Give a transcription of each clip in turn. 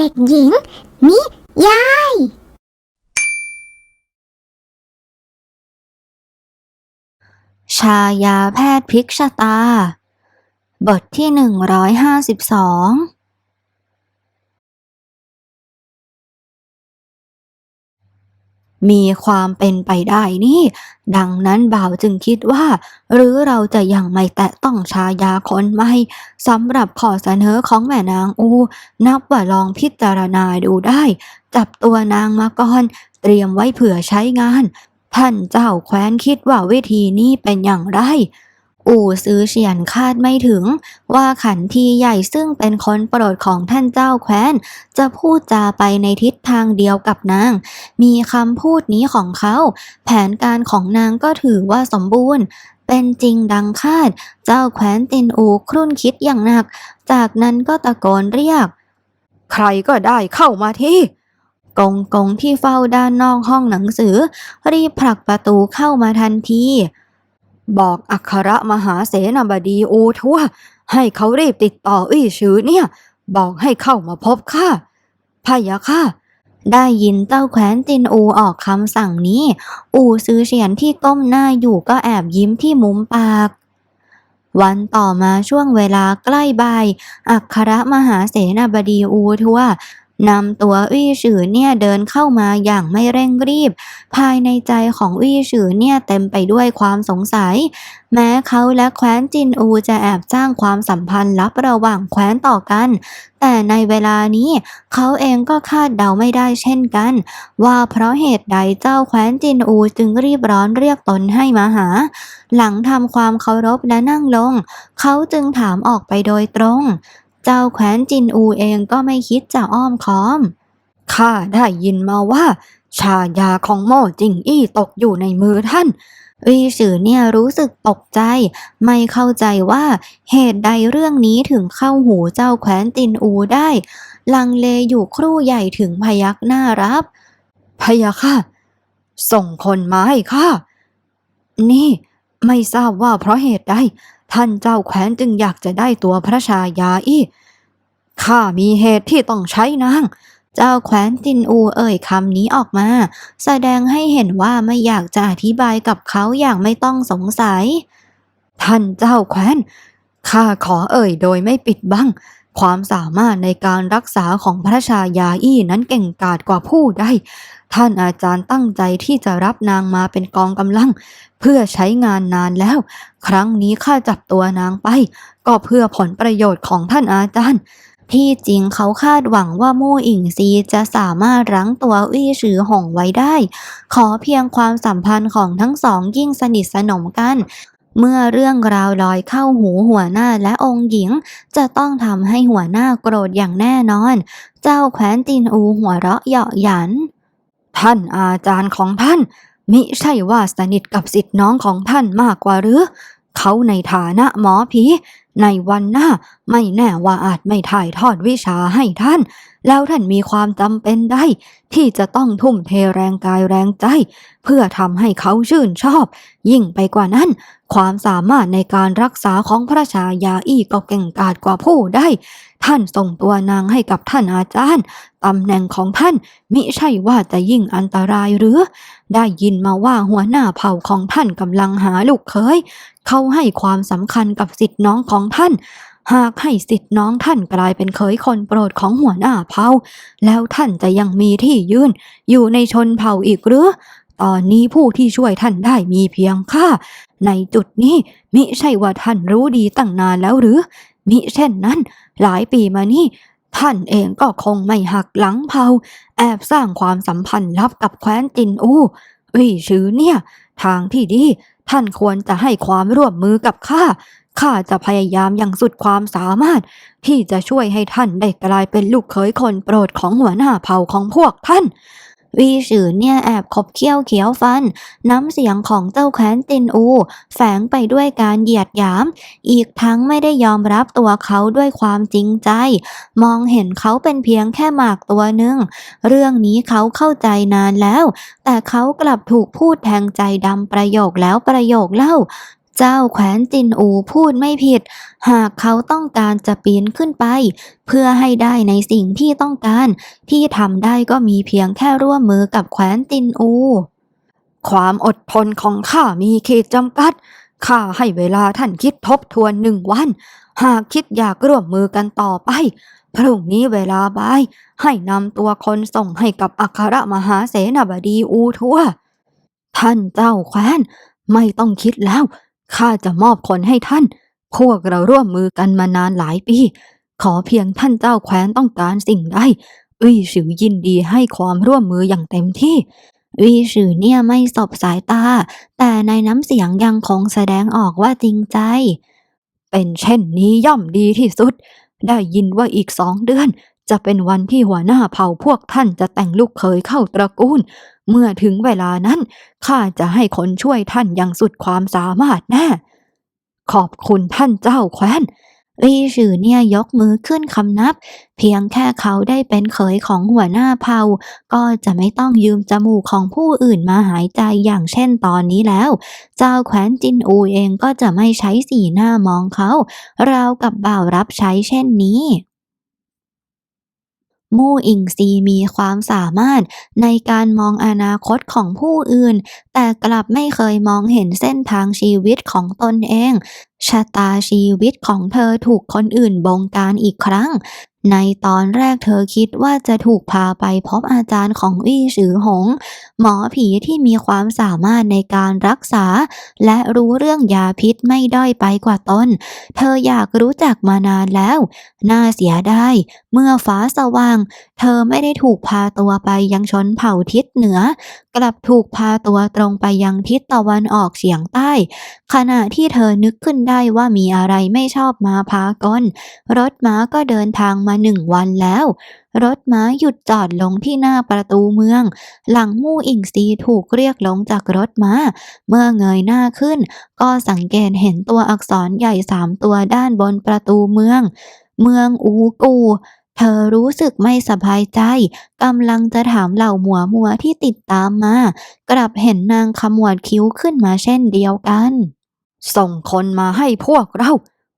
เด็กหญิง นิยาย ชายาแพทย์พลิกชะตา บทที่หนึ่งร้อยห้าสิบสอง มีความเป็นไปได้นี่ ดังนั้นบ่าวจึงคิดว่า หรือเราจะยังไม่แตะต้องชายาคนใหม่สำหรับข้อเสนอของแม่นางอู นับว่าลองพิจารณาดูได้ จับตัวนางมาก่อน เตรียมไว้เผื่อใช้งาน ท่านเจ้าแคว้นคิดว่าวิธีนี้เป็นอย่างไร อู่ซื้อเฉียนคาดไม่ถึง ว่าขันทีใหญ่ซึ่งเป็นคนโปรดของท่านเจ้าแคว้น จะพูดจาไปในทิศทางเดียวกับนาง มีคำพูดนี้ของเขา แผนการของนางก็ถือว่าสมบูรณ์ เป็นจริงดังคาด เจ้าแคว้นตินอูครุ่นคิดอย่างหนัก จากนั้นก็ตะโกนเรียก ใครก็ได้เข้ามาที่กงกงที่เฝ้าด้านนอกห้องหนังสือ รีบผลักประตูเข้ามาทันที บอกอัครมหาเสนาบดีอูทั่วให้เขารีบติดต่ออี้ชือเนี่ย บอกให้เข้ามาพบข้าพยะค่ะ ได้ยินเจ้าแคว้นตินอูออกคำสั่งนี้ อูซื้อเฉียนที่ก้มหน้าอยู่ก็แอบยิ้มที่มุมปาก วันต่อมาช่วงเวลาใกล้บ่าย อัครมหาเสนาบดีอูทัว นำตัวอี้ฉือเนี่ยเดินเข้ามาอย่างไม่เร่งรีบ ภายในใจของอี้ฉือเนี่ยเต็มไปด้วยความสงสัย แม้เขาและแคว้นจินอูจะแอบสร้างความสัมพันธ์ลับระหว่างแคว้นต่อกัน แต่ในเวลานี้เขาเองก็คาดเดาไม่ได้เช่นกัน ว่าเพราะเหตุใดเจ้าแคว้นจินอูจึงรีบร้อนเรียกตนให้มาหา หลังทำความเคารพและนั่งลง เขาจึงถามออกไปโดยตรง เจ้าแคว้นจินอูเองก็ไม่คิดจะอ้อมค้อม ข้าได้ยินมาว่า ชายาของโม่จิงอี้ตกอยู่ในมือท่านวีสือเนี่ยรู้สึกตกใจ ไม่เข้าใจว่าเหตุใดเรื่องนี้ถึงเข้าหูเจ้าแคว้นตินอูได้ ลังเลอยู่ครู่ใหญ่ถึงพยักหน้ารับ พยาค่ะ ส่งคนมาให้ข้านี่ ไม่ทราบว่าเพราะเหตุใดท่านเจ้าแคว้นจึงอยากจะได้ตัวพระชายาอีกข้ามีเหตุที่ต้องใช้นาง เจ้าแคว้นตินอูเอ่ยคำนี้ออกมา แสดงให้เห็นว่าไม่อยากจะอธิบายกับเขาอย่างไม่ต้องสงสัย ท่านเจ้าแคว้นข้าขอเอ่ยโดยไม่ปิดบังความสามารถในการรักษาของพระชายาอี้นั้นเก่งกาจกว่าผู้ใด ท่านอาจารย์ตั้งใจที่จะรับนางมาเป็นกองกำลัง เพื่อใช้งานนานแล้ว ครั้งนี้ข้าจับตัวนางไป ก็เพื่อผลประโยชน์ของท่านอาจารย์ที่จริงเขาคาดหวังว่ามู่อิงซีจะสามารถรั้งตัววี่ชือหงไว้ได้ ขอเพียงความสัมพันธ์ของทั้งสองยิ่งสนิทสนมกัน เมื่อเรื่องราวลอยเข้าหูหัวหน้าและองค์หญิง จะต้องทำให้หัวหน้าโกรธอย่างแน่นอน เจ้าแคว้นตินอูหัวเราะเยาะหยัน ท่านอาจารย์ของท่าน มิใช่ว่าสนิทกับสิทธิน้องของท่านมากกว่าหรือ เขาในฐานะหมอผี ในวันหน้าไม่แน่ว่าอาจไม่ถ่ายทอดวิชาให้ท่านแล้วท่านมีความจำเป็นได้ ที่จะต้องทุ่มเทแรงกายแรงใจ เพื่อทำให้เขาชื่นชอบ ยิ่งไปกว่านั้น ความสามารถในการรักษาของพระชายาอีก็เก่งกาจกว่าผู้ได้ ท่านส่งตัวนางให้กับท่านอาจารย์ตำแหน่งของท่านมิใช่ว่าจะยิ่งอันตรายหรือ ได้ยินมาว่าหัวหน้าเผ่าของท่านกำลังหาลูกเขยเขาให้ความสำคัญกับสิทธิ์น้องของท่าน หากให้สิทธิ์น้องท่านกลายเป็นเขยคนโปรดของหัวหน้าเผ่าแล้วท่านจะยังมีที่ยืนอยู่ในชนเผ่าอีกหรือ ตอนนี้ผู้ที่ช่วยท่านได้มีเพียงข้าในจุดนี้มิใช่ว่าท่านรู้ดีตั้งนานแล้วหรือ มิเช่นนั้น หลายปีมานี้ท่านเองก็คงไม่หักหลังเผาแอบสร้างความสัมพันธ์ลับกับแคว้นจินอูวี่ชือเนี่ย ทางที่ดี ท่านควรจะให้ความร่วมมือกับข้า ข้าจะพยายามอย่างสุดความสามารถ ที่จะช่วยให้ท่านได้กลายเป็นลูกเขยคนโปรดของหัวหน้าเผ่าของพวกท่าน วีสือเนี่ยแอบขบเคี้ยวเขียวฟัน น้ำเสียงของเจ้าแคว้นตินอู แฝงไปด้วยการเหยียดหยาม อีกทั้งไม่ได้ยอมรับตัวเขาด้วยความจริงใจ มองเห็นเขาเป็นเพียงแค่หมากตัวหนึ่ง เรื่องนี้เขาเข้าใจนานแล้ว แต่เขากลับถูกพูดแทงใจดำประโยคแล้วประโยคเล่า เจ้าแขวนจินอูพูดไม่ผิด หากเขาต้องการจะปีนขึ้นไป เพื่อให้ได้ในสิ่งที่ต้องการ ที่ทำได้ก็มีเพียงแค่ร่วมมือกับแขวนจินอู ความอดทนของข้ามีขีดจำกัดข้าให้เวลาท่านคิดทบทวนหนึ่งวัน หากคิดอยากร่วมมือกันต่อไป พรุ่งนี้เวลาบ่าย ให้นำตัวคนส่งให้กับอัครมหาเสนาบดีอูทัวท่านเจ้าแคว้น ไม่ต้องคิดแล้ว ข้าจะมอบคนให้ท่าน พวกเราร่วมมือกันมานานหลายปี ขอเพียงท่านเจ้าแคว้นต้องการสิ่งใดอุ้ยสือยินดีให้ความร่วมมืออย่างเต็มที่วีสือเนี่ยไม่สบสายตา แต่ในน้ำเสียงยังคงแสดงออกว่าจริงใจ เป็นเช่นนี้ย่อมดีที่สุด ได้ยินว่าอีกสองเดือน จะเป็นวันที่หัวหน้าเผ่าพวกท่านจะแต่งลูกเขยเข้าตระกูล เมื่อถึงเวลานั้นข้าจะให้คนช่วยท่านอย่างสุดความสามารถแน่ ขอบคุณท่านเจ้าแคว้นวีสือเนี่ยยกมือขึ้นคำนับ เพียงแค่เขาได้เป็นเขยของหัวหน้าเผ่าก็จะไม่ต้องยืมจมูกของผู้อื่นมาหายใจอย่างเช่นตอนนี้แล้ว เจ้าแคว้นจินอูเองก็จะไม่ใช้สีหน้ามองเขา ราวกับบ่าวรับใช้เช่นนี้ มู่อิงซีมีความสามารถในการมองอนาคตของผู้อื่น แต่กลับไม่เคยมองเห็นเส้นทางชีวิตของตนเอง ชะตาชีวิตของเธอถูกคนอื่นบงการอีกครั้ง ในตอนแรกเธอคิดว่าจะถูกพาไปพบอาจารย์ของวี่สือหง หมอผีที่มีความสามารถในการรักษา และรู้เรื่องยาพิษไม่ด้อยไปกว่าตน เธออยากรู้จักมานานแล้ว น่าเสียดายเมื่อฟ้าสว่าง เธอไม่ได้ถูกพาตัวไปยังชนเผ่าทิศเหนือ กลับถูกพาตัวตรงไปยังทิศตะวันออกเฉียงใต้ ขณะที่เธอนึกขึ้นได้ว่ามีอะไรไม่ชอบมาพากลรถม้าก็เดินทางมาหนึ่งวันแล้ว รถม้าหยุดจอดลงที่หน้าประตูเมือง หลังมู่อิงซีถูกเรียกลงจากรถม้า เมื่อเงยหน้าขึ้น ก็สังเกตเห็นตัวอักษรใหญ่สามตัวด้านบนประตูเมือง เมืองอูกู เธอรู้สึกไม่สบายใจกำลังจะถามเหล่าหมัวมัวที่ติดตามมา กลับเห็นนางขมวดคิ้วขึ้นมาเช่นเดียวกัน ส่งคนมาให้พวกเรา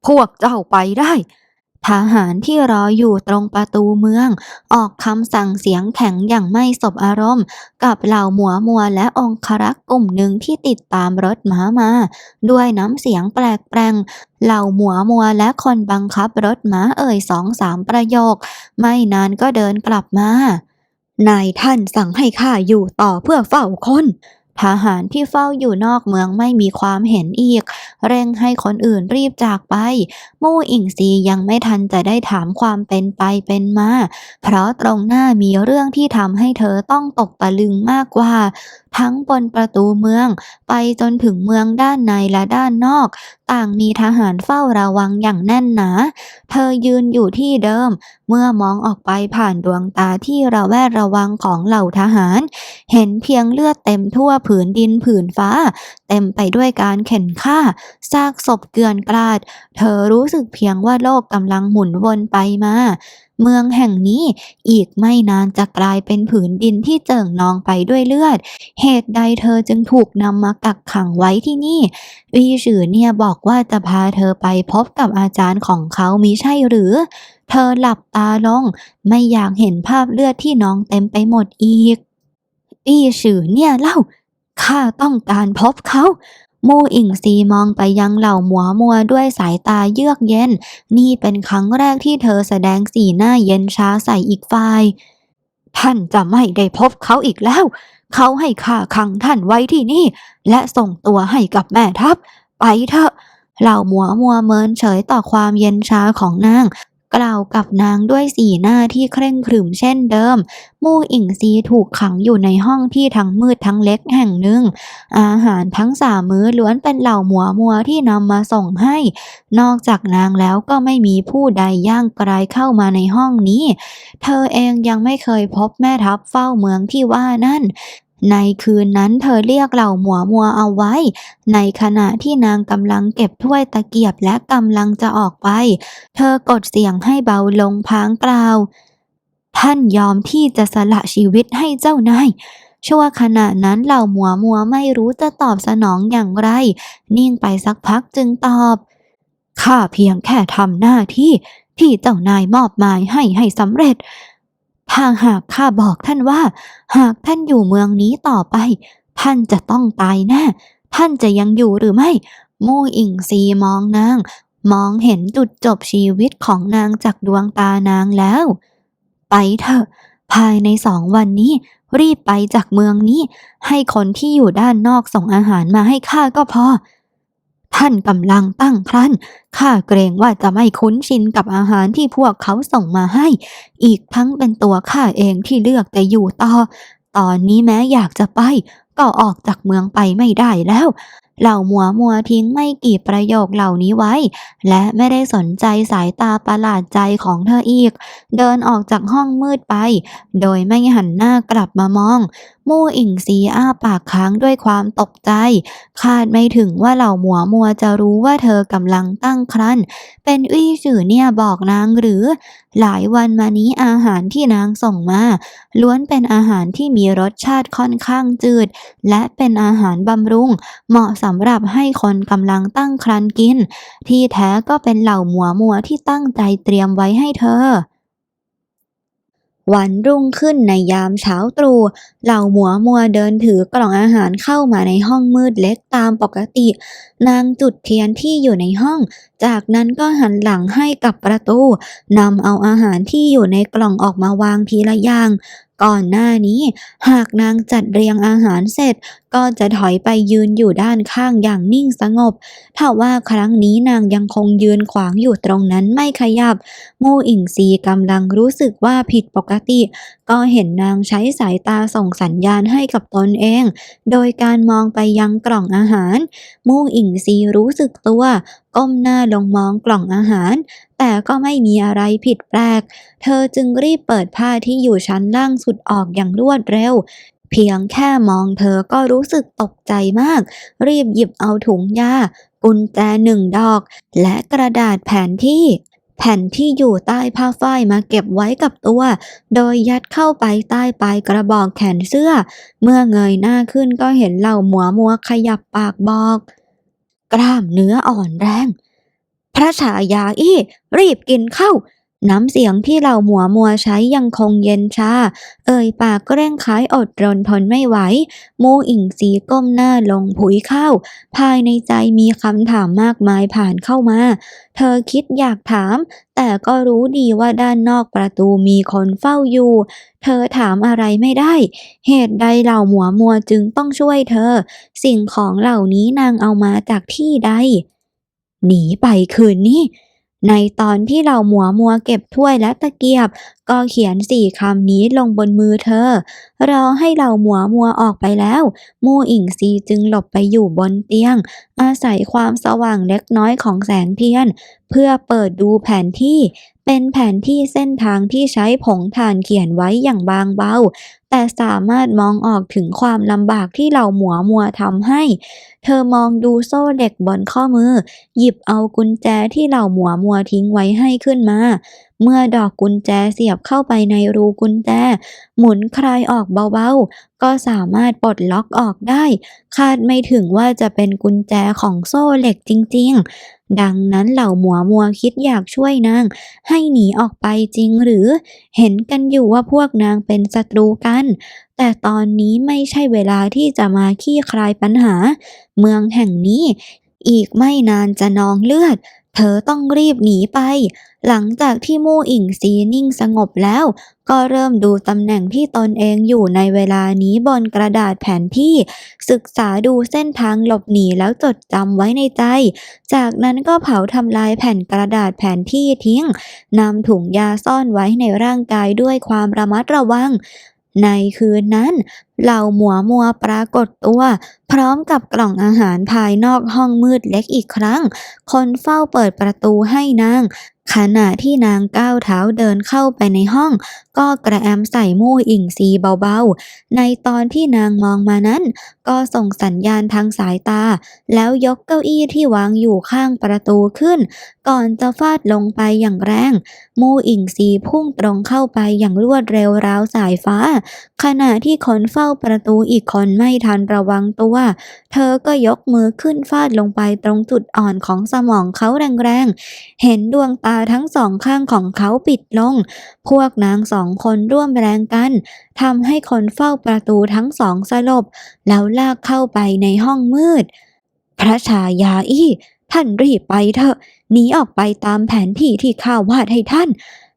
พวกเจ้าไปได้ ทหารที่รออยู่ตรงประตูเมือง ออกคำสั่งเสียงแข็งอย่างไม่สบอารมณ์ กับเหล่าหมัวมัวและองครักษ์กลุ่มหนึ่งที่ติดตามรถม้ามา ด้วยน้ำเสียงแปลกแปลงเหล่าหมัวมัวและคนบังคับรถม้าเอ่ยสองสามประโยค ไม่นานก็เดินกลับมานายท่านสั่งให้ข้าอยู่ต่อเพื่อเฝ้าคน ทหารที่เฝ้าอยู่นอกเมืองไม่มีความเห็นอีก เร่งให้คนอื่นรีบจากไป มู่อิงซียังไม่ทันจะได้ถามความเป็นไปเป็นมา เพราะตรงหน้ามีเรื่องที่ทำให้เธอต้องตกตะลึงมากกว่า ทั้งบนประตูเมือง ไปจนถึงเมืองด้านในและด้านนอก ต่างมีทหารเฝ้าระวังอย่างแน่นหนา เธอยืนอยู่ที่เดิม เมื่อมองออกไปผ่านดวงตาที่ระแวดระวังของเหล่าทหาร เห็นเพียงเลือดเต็มทั่วผืนดินผืนฟ้า เต็มไปด้วยการเข็นฆ่าซากศพเกลื่อนกลาด เธอรู้สึกเพียงว่าโลกกำลังหมุนวนไปมา เมืองแห่งนี้อีกไม่นานจะกลายเป็นผืนดินที่เจิ่งนองไปด้วยเลือด เหตุใดเธอจึงถูกนำมากักขังไว้ที่นี่ วีสือเนี่ยบอกว่าจะพาเธอไปพบกับอาจารย์ของเขามิใช่หรือ เธอหลับตาลง ไม่อยากเห็นภาพเลือดที่น้องเต็มไปหมดอีก วีสือเนี่ยเล่าข้าต้องการพบเขา มู่อิงซีมองไปยังเหล่าหมัวมัวด้วยสายตาเยือกเย็น นี่เป็นครั้งแรกที่เธอแสดงสีหน้าเย็นช้าใส่อีกฝ่าย ท่านจะไม่ได้พบเขาอีกแล้ว เขาให้ข้าขังท่านไว้ที่นี่ และส่งตัวให้กับแม่ทัพ ไปเถอะเหล่าหมัวมัวเมินเฉยต่อความเย็นชาของนาง กล่าวกับนางด้วยสีหน้าที่เคร่งขรึมเช่นเดิม มู่อิงซีถูกขังอยู่ในห้องที่ทั้งมืดทั้งเล็กแห่งหนึ่ง อาหารทั้งสามมื้อล้วนเป็นเหล่าหมัวมัวที่นำมาส่งให้ นอกจากนางแล้วก็ไม่มีผู้ใดย่างไกลเข้ามาในห้องนี้ เธอเองยังไม่เคยพบแม่ทัพเฝ้าเมืองที่ว่านั่น ในคืนนั้นเธอเรียกเหล่าหมัวมัวเอาไว้ ในขณะที่นางกำลังเก็บถ้วยตะเกียบและกำลังจะออกไป เธอกดเสียงให้เบาลงพางกล่าว ท่านยอมที่จะสละชีวิตให้เจ้านายชั่วขณะนั้นเหล่าหมัวมัวไม่รู้จะตอบสนองอย่างไร นิ่งไปสักพักจึงตอบ ข้าเพียงแค่ทำหน้าที่ที่เจ้านายมอบหมายให้ให้สำเร็จ ถ้าหากข้าบอกท่านว่า หากท่านอยู่เมืองนี้ต่อไป ท่านจะต้องตายแน่ ท่านจะยังอยู่หรือไม่ มู่อิงซีมองนาง มองเห็นจุดจบชีวิตของนางจากดวงตานางแล้ว ไปเถอะ ภายในสองวันนี้ รีบไปจากเมืองนี้ ให้คนที่อยู่ด้านนอกส่งอาหารมาให้ข้าก็พอ ท่านกำลังตั้งครรภ์ข้าเกรงว่าจะไม่คุ้นชินกับอาหารที่พวกเขาส่งมาให้ อีกทั้งเป็นตัวข้าเองที่เลือกจะอยู่ต่อ ตอนนี้แม้อยากจะไป ก็ออกจากเมืองไปไม่ได้แล้ว เหล่ามัวมัวทิ้งไม่กี่ประโยคเหล่านี้ไว้ และไม่ได้สนใจสายตาประหลาดใจของเธออีก เดินออกจากห้องมืดไป โดยไม่หันหน้ากลับมามอง มู่อิงซีอ้าปากค้างด้วยความตกใจ คาดไม่ถึงว่าเหล่าหมัวมัวจะรู้ว่าเธอกำลังตั้งครรภ์เป็นอี้จื่อเนี่ยบอกนางหรือ หลายวันมานี้อาหารที่นางส่งมา ล้วนเป็นอาหารที่มีรสชาติค่อนข้างจืด และเป็นอาหารบำรุง เหมาะสำหรับให้คนกำลังตั้งครรภ์กิน ที่แท้ก็เป็นเหล่าหมัวมัวที่ตั้งใจเตรียมไว้ให้เธอ วันรุ่งขึ้นในยามเช้าตรู่เหล่าหมัวมัวเดินถือกล่องอาหารเข้ามาในห้องมืดเล็กตามปกติ นางจุดเทียนที่อยู่ในห้อง จากนั้นก็หันหลังให้กับประตูนำเอาอาหารที่อยู่ในกล่องออกมาวางทีละอย่าง ก่อนหน้านี้ หากนางจัดเรียงอาหารเสร็จ ก็จะถอยไปยืนอยู่ด้านข้างอย่างนิ่งสงบถ้าว่าครั้งนี้นางยังคงยืนขวางอยู่ตรงนั้นไม่ขยับ มู่อิงซีกำลังรู้สึกว่าผิดปกติ ก็เห็นนางใช้สายตาส่งสัญญาณให้กับตนเอง โดยการมองไปยังกล่องอาหาร มู่อิงซีรู้สึกตัวก้มหน้าลงมองกล่องอาหาร แต่ก็ไม่มีอะไรผิดแปลก เธอจึงรีบเปิดผ้าที่อยู่ชั้นล่างสุดออกอย่างรวดเร็ว เพียงแค่มองเธอก็รู้สึกตกใจมาก รีบหยิบเอาถุงยากุญแจหนึ่งดอก และกระดาษแผนที่ แผ่นที่อยู่ใต้ผ้าฝ้ายมาเก็บไว้กับตัว โดยยัดเข้าไปใต้ปลายกระบอกแขนเสื้อ เมื่อเงยหน้าขึ้นก็เห็นเหล่าหมัวมัวขยับปากบอก กล้ามเนื้ออ่อนแรง พระชายาอี้รีบกินเข้า น้ำเสียงที่เหล่าหมัวมัวใช้ยังคงเย็นชา เอ่ยปากก็เร่งคล้ายอดรนทนไม่ไหว มูอิงซีก้มหน้าลงผุยเข้า ภายในใจมีคำถามมากมายผ่านเข้ามา เธอคิดอยากถาม แต่ก็รู้ดีว่าด้านนอกประตูมีคนเฝ้าอยู่ เธอถามอะไรไม่ได้ เหตุใดเหล่าหมัวมัวจึงต้องช่วยเธอ สิ่งของเหล่านี้นางเอามาจากที่ใด หนีไปคืนนี้ ในตอนที่เราหมัวมัวเก็บถ้วยและตะเกียบ ก็เขียนสี่คำนี้ลงบนมือเธอ รอให้เราหมัวมัวออกไปแล้ว มู่อิงซีจึงหลบไปอยู่บนเตียง อาศัยความสว่างเล็กน้อยของแสงเทียน เพื่อเปิดดูแผนที่ เป็นแผนที่เส้นทางที่ใช้ผงถ่านเขียนไว้อย่างบางเบา แต่สามารถมองออกถึงความลำบากที่เหล่าหมัวมัวทำให้ เธอมองดูโซ่เหล็กบนข้อมือ หยิบเอากุญแจที่เหล่าหมัวมัวทิ้งไว้ให้ขึ้นมา เมื่อดอกกุญแจเสียบเข้าไปในรูกุญแจ หมุนคลายออกเบาๆ ก็สามารถปลดล็อกออกได้ คาดไม่ถึงว่าจะเป็นกุญแจของโซ่เหล็กจริง ๆ ดังนั้นเหล่าหมัวมัวคิดอยากช่วยนาง ให้หนีออกไปจริงหรือ เห็นกันอยู่ว่าพวกนางเป็นศัตรูกัน แต่ตอนนี้ไม่ใช่เวลาที่จะมาขี้คลายปัญหา เมืองแห่งนี้อีกไม่นานจะนองเลือด ธอต้องรีบหนีไป หลังจากที่มู่อิงซีนิ่งสงบแล้ว ก็เริ่มดูตำแหน่งที่ตนเองอยู่ในเวลานี้บนกระดาษแผนที่ ศึกษาดูเส้นทางหลบหนีแล้วจดจำไว้ในใจ จากนั้นก็เผาทำลายแผ่นกระดาษแผนที่ทิ้งนำถุงยาซ่อนไว้ในร่างกายด้วยความระมัดระวัง ในคืนนั้น เหล่าหมัวมัวปรากฏตัว พร้อมกับกล่องอาหารภายนอกห้องมืดเล็กอีกครั้ง คนเฝ้าเปิดประตูให้นาง ขณะที่นางก้าวเท้าเดินเข้าไปในห้อง ก็กระแอมใส่มู่อิงซีเบาๆ ในตอนที่นางมองมานั้น ก็ส่งสัญญาณทางสายตา แล้วยกเก้าอี้ที่วางอยู่ข้างประตูขึ้น ก่อนจะฟาดลงไปอย่างแรง มู่อิงซีพุ่งตรงเข้าไปอย่างรวดเร็วราวสายฟ้า ขณะที่คนเฝ้าประตูอีกคนไม่ทันระวังตัว เธอก็ยกมือขึ้นฟาดลงไปตรงจุดอ่อนของสมองเขาแรงๆ เห็นดวงตาทั้งสองข้างของเขาปิดลง พวกนางสองคนร่วมแรงกันทำให้คนเฝ้าประตูทั้งสองสลบ แล้วลากเข้าไปในห้องมืด พระชายาอี้ท่านรีบไปเถอะหนีออกไปตามแผนที่ที่ข้าวาดให้ท่าน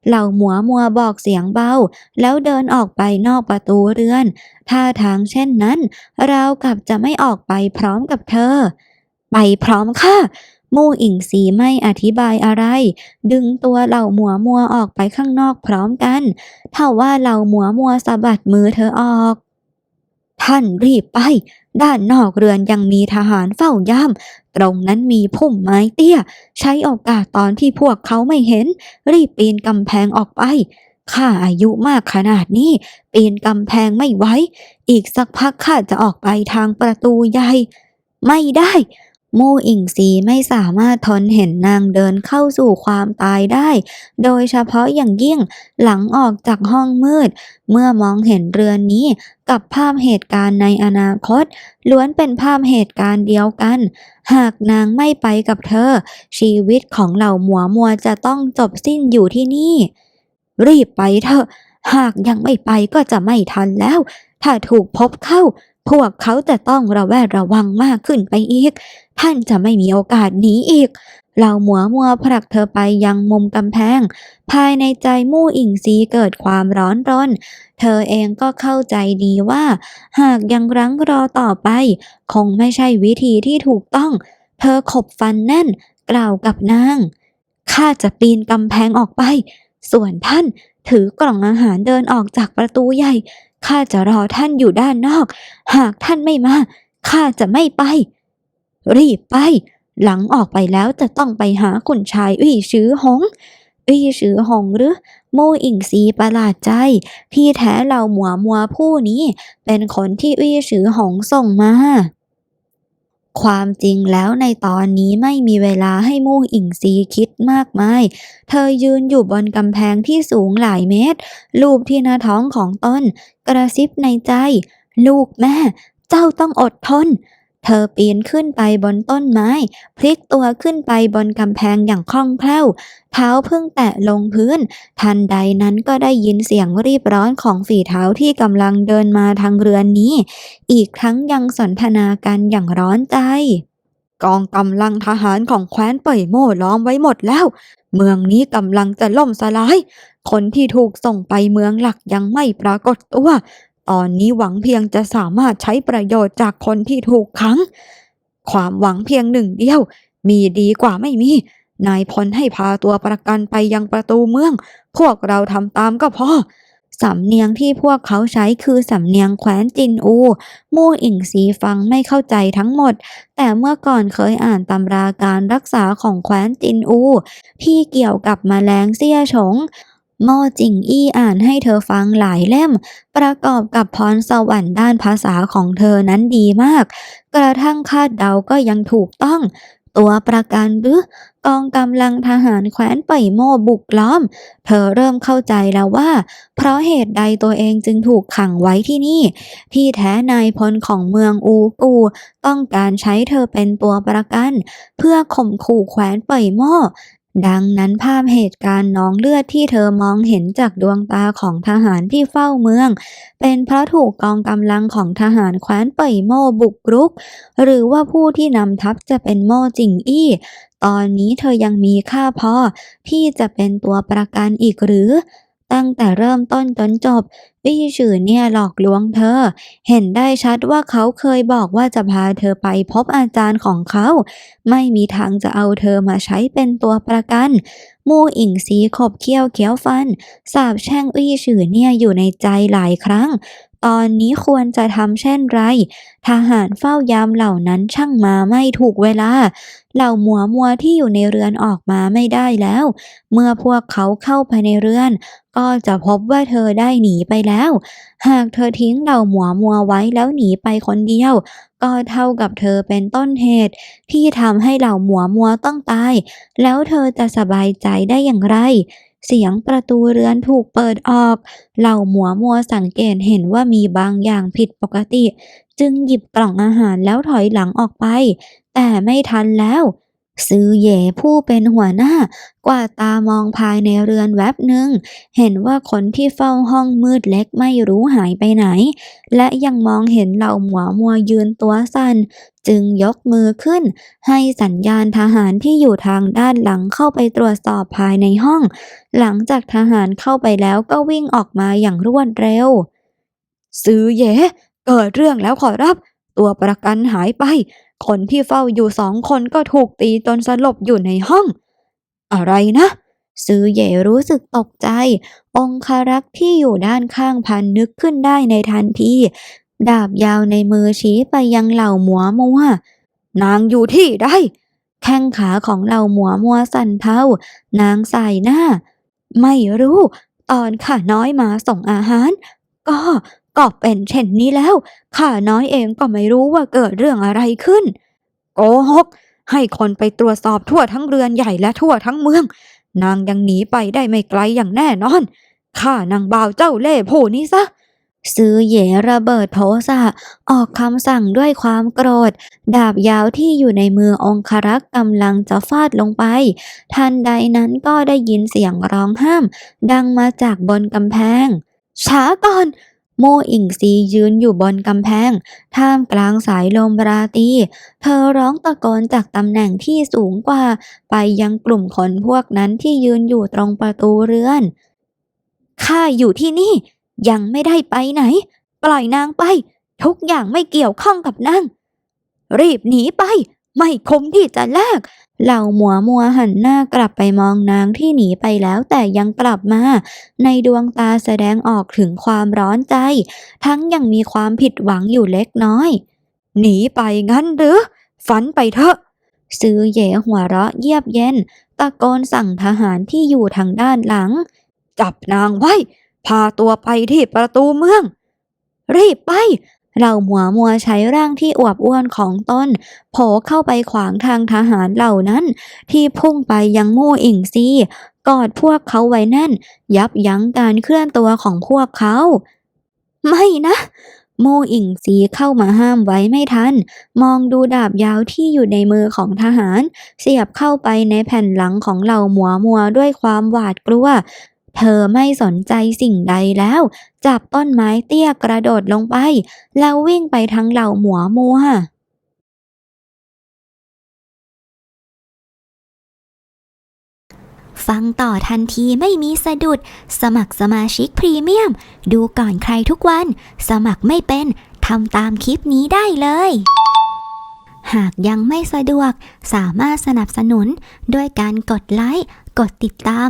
เหล่าหมัวมัวบอกเสียงเบา แล้วเดินออกไปนอกประตูเรือน ท่าทางเช่นนั้น เรากับจะไม่ออกไปพร้อมกับเธอ ไปพร้อมค่ะ มู่อิงสีไม่อธิบายอะไร ดึงตัวเหล่าหมัวมัวออกไปข้างนอกพร้อมกันเท่าว่าเหล่าหมัวมัวสะบัดมือเธอออก ท่านรีบไป ด้านนอกเรือนยังมีทหารเฝ้ายามตรงนั้นมีพุ่มไม้เตี้ย ใช้โอกาสตอนที่พวกเขาไม่เห็น รีบปีนกำแพงออกไปข้าอายุมากขนาดนี้ ปีนกำแพงไม่ไหวอีกสักพักข้าจะออกไปทางประตูใหญ่ ไม่ได้ มู่อิงซีไม่สามารถทนเห็นนางเดินเข้าสู่ความตายได้ โดยเฉพาะอย่างยิ่งหลังออกจากห้องมืด เมื่อมองเห็นเรือนนี้กับภาพเหตุการณ์ในอนาคต ล้วนเป็นภาพเหตุการณ์เดียวกัน หากนางไม่ไปกับเธอ ชีวิตของเหล่าหมัวมัวจะต้องจบสิ้นอยู่ที่นี่ รีบไปเถอะ หากยังไม่ไปก็จะไม่ทันแล้ว ถ้าถูกพบเข้า พวกเขาจะต้องระแวดระวังมากขึ้นไปอีก ท่านจะไม่มีโอกาสหนีอีก เราหมัวมัวผลักเธอไปยังมุมกำแพง ภายในใจมู่อิงซีเกิดความร้อนรน เธอเองก็เข้าใจดีว่า หากยังรั้งรอต่อไป คงไม่ใช่วิธีที่ถูกต้อง เธอขบฟันแน่น กล่าวกับนาง ข้าจะปีนกำแพงออกไป ส่วนท่านถือกล่องอาหารเดินออกจากประตูใหญ่ ข้าจะรอท่านอยู่ด้านนอก หากท่านไม่มา ข้าจะไม่ไป รีบไป หลังออกไปแล้วจะต้องไปหาคุณชายอี้ชื้อหง อี้ชื้อหงหรือโมอิงซีประหลาดใจ ที่แท้เราหมัวมัวผู้นี้ เป็นคนที่อี้ชื้อหงส่งมา ความจริงแล้วในตอนนี้ไม่มีเวลาให้มู่อิงซีคิดมากมาย เธอยืนอยู่บนกำแพงที่สูงหลายเมตร ลูบที่หน้าท้องของตน กระซิบในใจ ลูกแม่ เจ้าต้องอดทน เธอปีนขึ้นไปบนต้นไม้ พลิกตัวขึ้นไปบนกำแพงอย่างคล่องแคล่ว เท้าเพิ่งแตะลงพื้น ทันใดนั้นก็ได้ยินเสียงรีบร้อนของฝีเท้าที่กำลังเดินมาทางเรือนนี้ อีกทั้งยังสนทนากันอย่างร้อนใจ กองกำลังทหารของแคว้นเป่ยโม่ล้อมไว้หมดแล้ว เมืองนี้กำลังจะล่มสลาย คนที่ถูกส่งไปเมืองหลักยังไม่ปรากฏตัว ตอนนี้หวังเพียงจะสามารถใช้ประโยชน์จากคนที่ถูกขัง ความหวังเพียงหนึ่งเดียว มีดีกว่าไม่มี นายพลให้พาตัวประกันไปยังประตูเมือง พวกเราทำตามก็พอสำเนียงที่พวกเขาใช้คือสำเนียงแคว้นจินอู มู่อิงซีฟังไม่เข้าใจทั้งหมด แต่เมื่อก่อนเคยอ่านตำราการรักษาของแคว้นจินอู ที่เกี่ยวกับมแมลงเซี่ยฉง โม่จิงอี้อ่านให้เธอฟังหลายเล่ม ประกอบกับพรสวรรค์ด้านภาษาของเธอนั้นดีมาก กระทั่งคาดเดาก็ยังถูกต้อง ตัวประกันหรือกองกำลังทหารแคว้นเป่ยโม่บุกล้อม เธอเริ่มเข้าใจแล้วว่า เพราะเหตุใดตัวเองจึงถูกขังไว้ที่นี่ ที่แท้นายพลของเมืองอูกู ต้องการใช้เธอเป็นตัวประกัน เพื่อข่มขู่แคว้นเป่ยโม่ ดังนั้นภาพเหตุการณ์น้องเลือดที่เธอมองเห็นจากดวงตาของทหารที่เฝ้าเมือง เป็นเพราะถูกกองกำลังของทหารแคว้นเป่ยโม่บุกรุก หรือว่าผู้ที่นำทัพจะเป็นโม่จิงอี้ ตอนนี้เธอยังมีค่าพอที่จะเป็นตัวประกันอีกหรือ ตั้งแต่เริ่มต้นจนจบ วี่ฉือเนี่ยหลอกลวงเธอ เห็นได้ชัดว่าเขาเคยบอกว่าจะพาเธอไปพบอาจารย์ของเขา ไม่มีทางจะเอาเธอมาใช้เป็นตัวประกัน มู่อิงสีขบเคี้ยวเขียวฟัน สาบแช่งอี้ฉือเนี่ยอยู่ในใจหลายครั้ง ตอนนี้ควรจะทำเช่นไร ทหารเฝ้ายามเหล่านั้นช่างมาไม่ถูกเวลาเหล่าหมัวมัวที่อยู่ในเรือนออกมาไม่ได้แล้ว เมื่อพวกเขาเข้าไปในเรือน ก็จะพบว่าเธอได้หนีไปแล้ว หากเธอทิ้งเหล่าหมัวมัวไว้แล้วหนีไปคนเดียว ก็เท่ากับเธอเป็นต้นเหตุ ที่ทำให้เหล่าหมัวมัวต้องตาย แล้วเธอจะสบายใจได้อย่างไร เสียงประตูเรือนถูกเปิดออก เหล่าหมัวมัวสังเกตเห็นว่ามีบางอย่างผิดปกติ จึงหยิบกล่องอาหารแล้วถอยหลังออกไป แต่ไม่ทันแล้ว ซือเย่ผู้เป็นหัวหน้ากว่าตามองภายในเรือนแวบหนึ่ง เห็นว่าคนที่เฝ้าห้องมืดเล็กไม่รู้หายไปไหน และยังมองเห็นเหล่าหมัวมัวยืนตัวสั่น จึงยกมือขึ้น ให้สัญญาณทหารที่อยู่ทางด้านหลังเข้าไปตรวจสอบภายในห้อง หลังจากทหารเข้าไปแล้วก็วิ่งออกมาอย่างรวดเร็ว ซื้อเย่เกิดเรื่องแล้วขอรับ ตัวประกันหายไป คนที่เฝ้าอยู่สองคนก็ถูกตีจนสลบอยู่ในห้อง อะไรนะซื้อเย่รู้สึกตกใจ องคารักษ์ที่อยู่ด้านข้างพันนึกขึ้นได้ในทันที ดาบยาวในมือชี้ไปยังเหล่าหมัวมัวนางอยู่ที่ใดแข้งขาของเหล่าหมัวมัวสั่นเทานางสายหน้า ไม่รู้ ตอนข้าน้อยมาส่งอาหาร ก็ ก็เป็นเช่นนี้แล้ว ข้าน้อยเองก็ไม่รู้ว่าเกิดเรื่องอะไรขึ้น โกหก ให้คนไปตรวจสอบทั่วทั้งเรือนใหญ่และทั่วทั้งเมือง นางยังหนีไปได้ไม่ไกลอย่างแน่นอน ข้านางบ่าวเจ้าเล่ห์ผู้นี้ซะซื้อเหยระเบิดโทสะออกคำสั่งด้วยความโกรธ ดาบยาวที่อยู่ในมือองครักษ์กำลังจะฟาดลงไป ทันใดนั้นก็ได้ยินเสียงร้องห้าม ดังมาจากบนกำแพง ช้าก่อน โมอิงซียืนอยู่บนกำแพง ท่ามกลางสายลมราตรีเธอร้องตะโกนจากตำแหน่งที่สูงกว่า ไปยังกลุ่มคนพวกนั้นที่ยืนอยู่ตรงประตูเรือน ข้าอยู่ที่นี่ ยังไม่ได้ไปไหน ปล่อยนางไป ทุกอย่างไม่เกี่ยวข้องกับนางรีบหนีไป ไม่คุ้มที่จะแลก เหล่าหมัวมัวหันหน้ากลับไปมองนางที่หนีไปแล้วแต่ยังกลับมา ในดวงตาแสดงออกถึงความร้อนใจ ทั้งยังมีความผิดหวังอยู่เล็กน้อย หนีไปงั้นหรือ ฝันไปเถอะ ซื้อเหย่หัวเราะเยียบเย็น ตะโกนสั่งทหารที่อยู่ทางด้านหลัง จับนางไว้ พาตัวไปที่ประตูเมือง รีบไป เราหมัวมัวใช้ร่างที่อวบอ้วนของตนโผล่เข้าไปขวางทางทหารเหล่านั้น ที่พุ่งไปยังมู่อิงซีกอดพวกเขาไว้แน่น ยับยั้งการเคลื่อนตัวของพวกเขา ไม่นะโมอิงซีเข้ามาห้ามไว้ไม่ทัน มองดูดาบยาวที่อยู่ในมือของทหาร เสียบเข้าไปในแผ่นหลังของเหล่าหมัวมัวด้วยความหวาดกลัว เธอไม่สนใจสิ่งใดแล้ว จับต้นไม้เตี้ยกระโดดลงไป แล้ววิ่งไปทางเหล่าหมัวมัวฟังต่อทันทีไม่มีสะดุด สมัครสมาชิกพรีเมียม ดูก่อนใครทุกวัน สมัครไม่เป็นทำตามคลิปนี้ได้เลย หากยังไม่สะดวก สามารถสนับสนุน ด้วยการกดไลค์ กดติดตาม